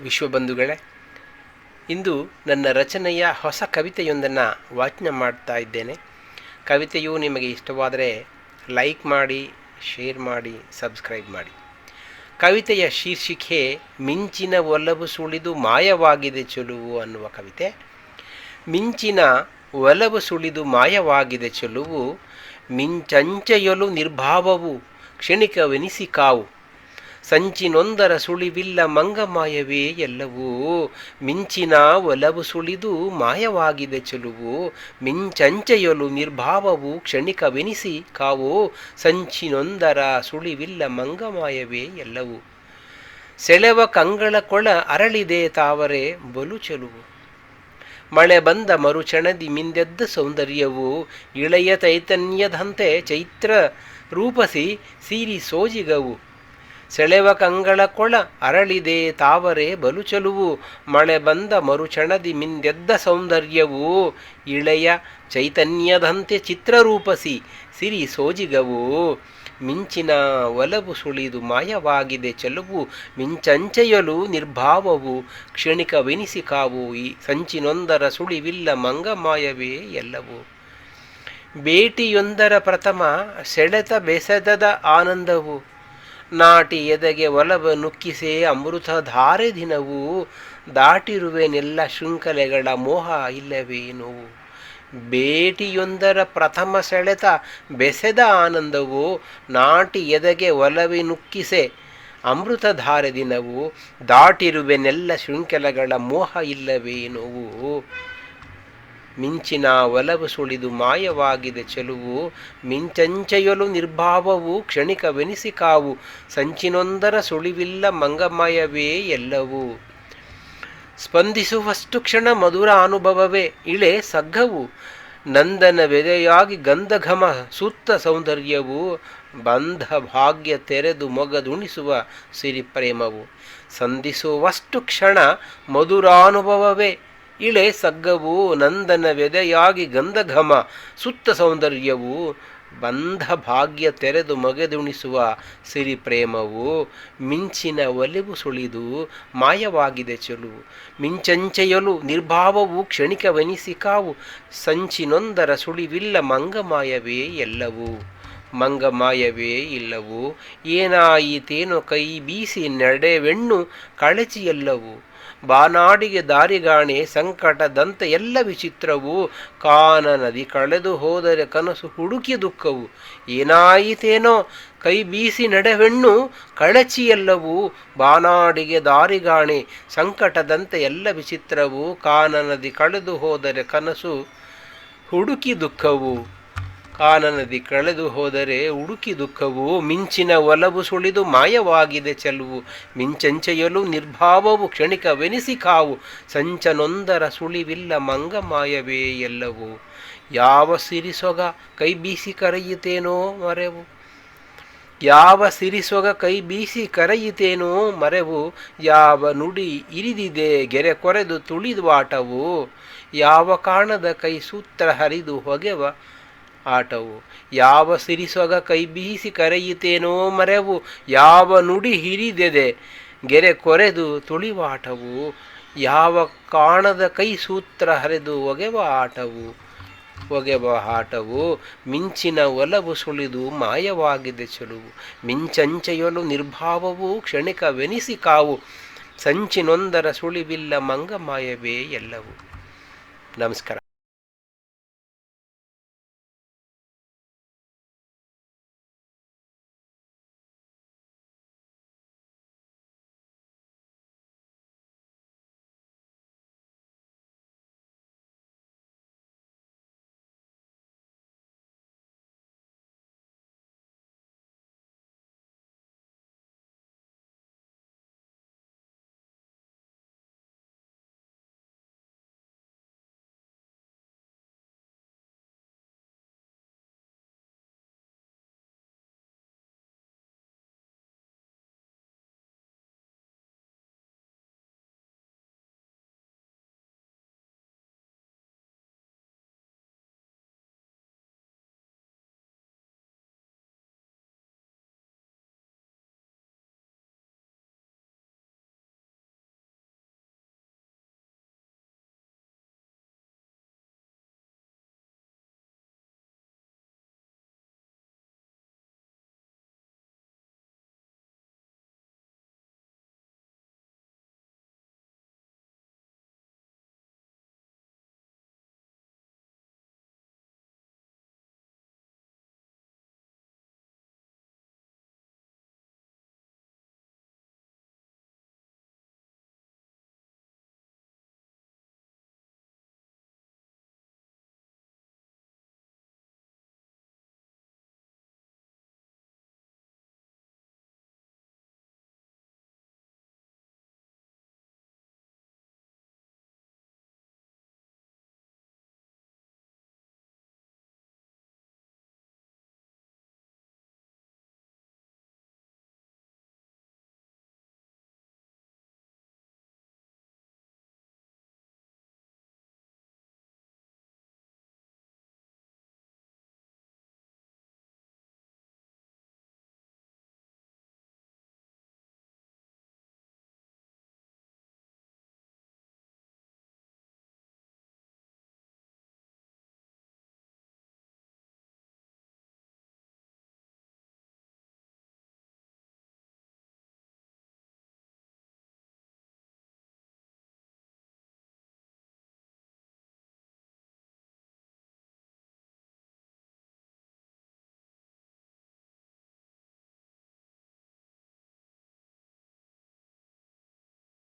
ವಿಶ್ವಬಂಧುಗಳೇ, ಇಂದು ನನ್ನ ರಚನೆಯ ಹೊಸ ಕವಿತೆಯೊಂದನ್ನು ವಾಚನ ಮಾಡ್ತಾ ಇದ್ದೇನೆ. ಕವಿತೆಯು ನಿಮಗೆ ಇಷ್ಟವಾದರೆ ಲೈಕ್ ಮಾಡಿ, ಶೇರ್ ಮಾಡಿ, ಸಬ್ಸ್ಕ್ರೈಬ್ ಮಾಡಿ. ಕವಿತೆಯ ಶೀರ್ಷಿಕೆ, ಮಿಂಚಿನ ಒಲವು ಸುಳಿದು ಮಾಯವಾಗಿದೆ ಚೆಲುವು ಅನ್ನುವ ಕವಿತೆ. ಮಿಂಚಿನ ಒಲವು ಸುಳಿದು ಮಾಯವಾಗಿದೆ ಚೆಲುವು ಮಿಂಚಂಚೆಯಲು ನಿರ್ಭಾವವು ಕ್ಷಣಿಕವೆನಿಸಿ ಕಾವು. ಸಂಚಿನೊಂದರ ಸುಳಿವಿಲ್ಲ ಮಂಗಮಾಯವೇ ಎಲ್ಲವೂ. ಮಿಂಚಿನ ಒಲವು ಸುಳಿದು ಮಾಯವಾಗಿದೆ ಚೆಲುವು. ಮಿಂಚಂಚೆಯಲು ನಿರ್ಭಾವವು ಕ್ಷಣಿಕವೆನಿಸಿ ಕಾವು. ಸಂಚಿನೊಂದರ ಸುಳಿವಿಲ್ಲ ಮಂಗಮಾಯವೇ ಎಲ್ಲವೂ. ಸೆಳೆವ ಕಂಗಳ ಕೊಳ ಅರಳಿದೆ ತಾವರೆ ಬಲು ಚೆಲುವು. ಮಳೆ ಬಂದ ಮರುಚಣದಿ ಮಿಂದೆದ್ದ ಸೌಂದರ್ಯವು. ಇಳೆಯ ಚೈತನ್ಯದಂತೆ ಚೈತ್ರ ರೂಪಸಿ ಸೀರಿ ಸೋಜಿಗವು. ಸೆಳೆವ ಕಂಗಳ ಕೊಳ ಅರಳಿದೆ ತಾವರೆ ಬಲು ಚಲುವು. ಮಳೆ ಬಂದ ಮರುಚಣದಿ ಮಿಂದೆದ್ದ ಸೌಂದರ್ಯವು. ಇಳೆಯ ಚೈತನ್ಯದಂತೆ ಚಿತ್ರರೂಪಸಿ ಸಿರಿ ಸೋಜಿಗವು. ಮಿಂಚಿನ ಒಲವು ಸುಳಿದು ಮಾಯವಾಗಿದೆ ಚಲುವು. ಮಿಂಚಂಚೆಯಲು ನಿರ್ಭಾವವು. ಕ್ಷಣಿಕವೆನಿಸಿ ಕಾವು. ಈ ಸಂಚಿನೊಂದರ ಸುಳಿವಿಲ್ಲ ಮಂಗಮಾಯವೇ ಎಲ್ಲವು. ಭೇಟಿಯೊಂದರ ಪ್ರಥಮ ಸೆಳೆತ ಬೆಸೆದದ ಆನಂದವು. ನಾಟಿ ಎದೆಗೆ ಒಲವ ನುಕ್ಕಿಸೆ ಅಮೃತ ಧಾರೆ ದಿನವು ದಾಟಿರುವೆನೆಲ್ಲ ಶೃಂಖಲೆಗಳ ಮೋಹ ಇಲ್ಲವೇ ನೋವು ಭೇಟಿಯೊಂದರ ಪ್ರಥಮ ಸೆಳೆತ ಬೆಸೆದ ಆನಂದವು ನಾಟಿ ಎದೆಗೆ ಒಲವಿ ನುಕ್ಕಿಸೆ ಅಮೃತಧಾರೆ ದಿನವು ದಾಟಿರುವೆನೆಲ್ಲ ಶೃಂಖಲೆಗಳ ಮೋಹ ಇಲ್ಲವೇ ನೋವು ಮಿಂಚಿನ ಒಲವು ಸುಳಿದು ಮಾಯವಾಗಿದೆ ಚೆಲುವು, ಮಿಂಚಂಚೆಯಲು ನಿರ್ಭಾವವು ಕ್ಷಣಿಕವೆನಿಸಿ ಕಾವು, ಸಂಚಿನೊಂದರ ಸುಳಿವಿಲ್ಲ ಮಂಗಮಯವೇ ಎಲ್ಲವು. ಸ್ಪಂದಿಸುವಷ್ಟು ಕ್ಷಣ ಮಧುರ ಅನುಭವವೇ ಇಳೆ ಸಗ್ಗವು ನಂದನ ವೆದೆಯಾಗಿ ಗಂಧಘಮ ಸುತ್ತ ಸೌಂದರ್ಯವು ಬಂಧ ಭಾಗ್ಯ ತೆರೆದು ಮೊಗದುಣಿಸುವ ಸಿರಿ ಪ್ರೇಮವು ಸಂಧಿಸುವಷ್ಟು ಕ್ಷಣ ಮಧುರಾನುಭವವೇ ಇಳೆ ಸಗ್ಗವು ನಂದನ ವ್ಯದೆಯಾಗಿ ಗಂಧಘಮ, ಸುತ್ತ ಸೌಂದರ್ಯವು ಬಂಧ ಭಾಗ್ಯ ತೆರೆದು ಮಗೆದುಣಿಸುವ ಸಿರಿ ಪ್ರೇಮವು ಮಿಂಚಿನ ಒಲಿವು ಸುಳಿದು ಮಾಯವಾಗಿದೆ ಚಲು. ಮಿಂಚಂಚೆಯಲು ನಿರ್ಭಾವವು ಕ್ಷಣಿಕವೆನಿಸಿ ಕಾವು, ಸಂಚಿನೊಂದರ ಸುಳಿವಿಲ್ಲ ಮಂಗಮಾಯವೇ ಎಲ್ಲವೂ. ಮಂಗಮಾಯವೇ ಇಲ್ಲವು. ಏನಾಯಿತೇನೋ ಕೈ ಬೀಸಿ ನಡೆವೆಣ್ಣು ಕಳಚಿಯಲ್ಲವು. ಬಾನಾಡಿಗೆ ದಾರಿಗಾಣೆ ಸಂಕಟದಂತೆ ಎಲ್ಲ ವಿಚಿತ್ರವು. ಕಾನ ನದಿ ಕಳೆದು ಹೋದರೆ ಕನಸು ಹುಡುಕಿ ದುಃಖವು. ಏನಾಯಿತೇನೋ ಕೈ ಬೀಸಿ ನಡೆವೆಣ್ಣು ಕಳಚಿಯಲ್ಲವು. ಬಾನಾಡಿಗೆ ದಾರಿಗಾಣೆ ಸಂಕಟದಂತೆ ಎಲ್ಲ ವಿಚಿತ್ರವು. ಕಾನ ನದಿ ಕಳೆದು ಹೋದರೆ ಕನಸು ಹುಡುಕಿ ದುಃಖವು. ಕಾನ ನದಿ ಕಳೆದು ಹೋದರೆ ಉಡುಕಿ ದುಃಖವು ಮಿಂಚಿನ ಒಲವು ಸುಳಿದು ಮಾಯವಾಗಿದೆ ಚೆಲುವು. ಮಿಂಚಂಚೆಯಲು ನಿರ್ಭಾವವು ಕ್ಷಣಿಕವೆನಿಸಿ ಕಾವು. ಸಂಚನೊಂದರ ಸುಳಿವಿಲ್ಲ ಮಂಗ ಮಾಯವೇ ಎಲ್ಲವು. ಯಾವ ಸಿರಿಸೊಗ ಕೈ ಬೀಸಿ ಕರೆಯಿತೇನೋ ಮರೆವು. ಯಾವ ಸಿರಿಸೊಗ ಕೈ ಬೀಸಿ ಕರೆಯಿತೇನೋ ಮರೆವು. ಯಾವ ನುಡಿ ಇರಿದಿದೆ ಗೆರೆ ಕೊರೆದು ತುಳಿದುವಾಟವು ಯಾವ ಕಾಣದ ಕೈ ಸೂತ್ರ ಹರಿದು ಹೊಗೆವ. ಆಟವು. ಯಾವ ಸಿರಿಸೊಗ ಕೈ ಬೀಸಿ ಕರೆಯಿತೇನೋ ಮರೆವು, ಯಾವ ನುಡಿ ಹಿರಿದೆದೆ ಗೆರೆ ಕೊರೆದು ತುಳಿವಾಟವು, ಯಾವ ಕಾಣದ ಕೈ ಸೂತ್ರ ಹರಿದು ಒಗೆವ ಆಟವು. ಒಗೆವ ಆಟವು ಮಿಂಚಿನ ಒಲವು ಸುಳಿದು ಮಾಯವಾಗಿದೆ ಚೆಲುವು ಮಿಂಚಂಚೆಯಲು ನಿರ್ಭಾವವು ಕ್ಷಣಿಕವೆನಿಸಿ ಕಾವು, ಸಂಚಿನೊಂದರ ಸುಳಿವಿಲ್ಲ ಮಂಗಮಾಯವೇ ಎಲ್ಲವು. ನಮಸ್ಕಾರ.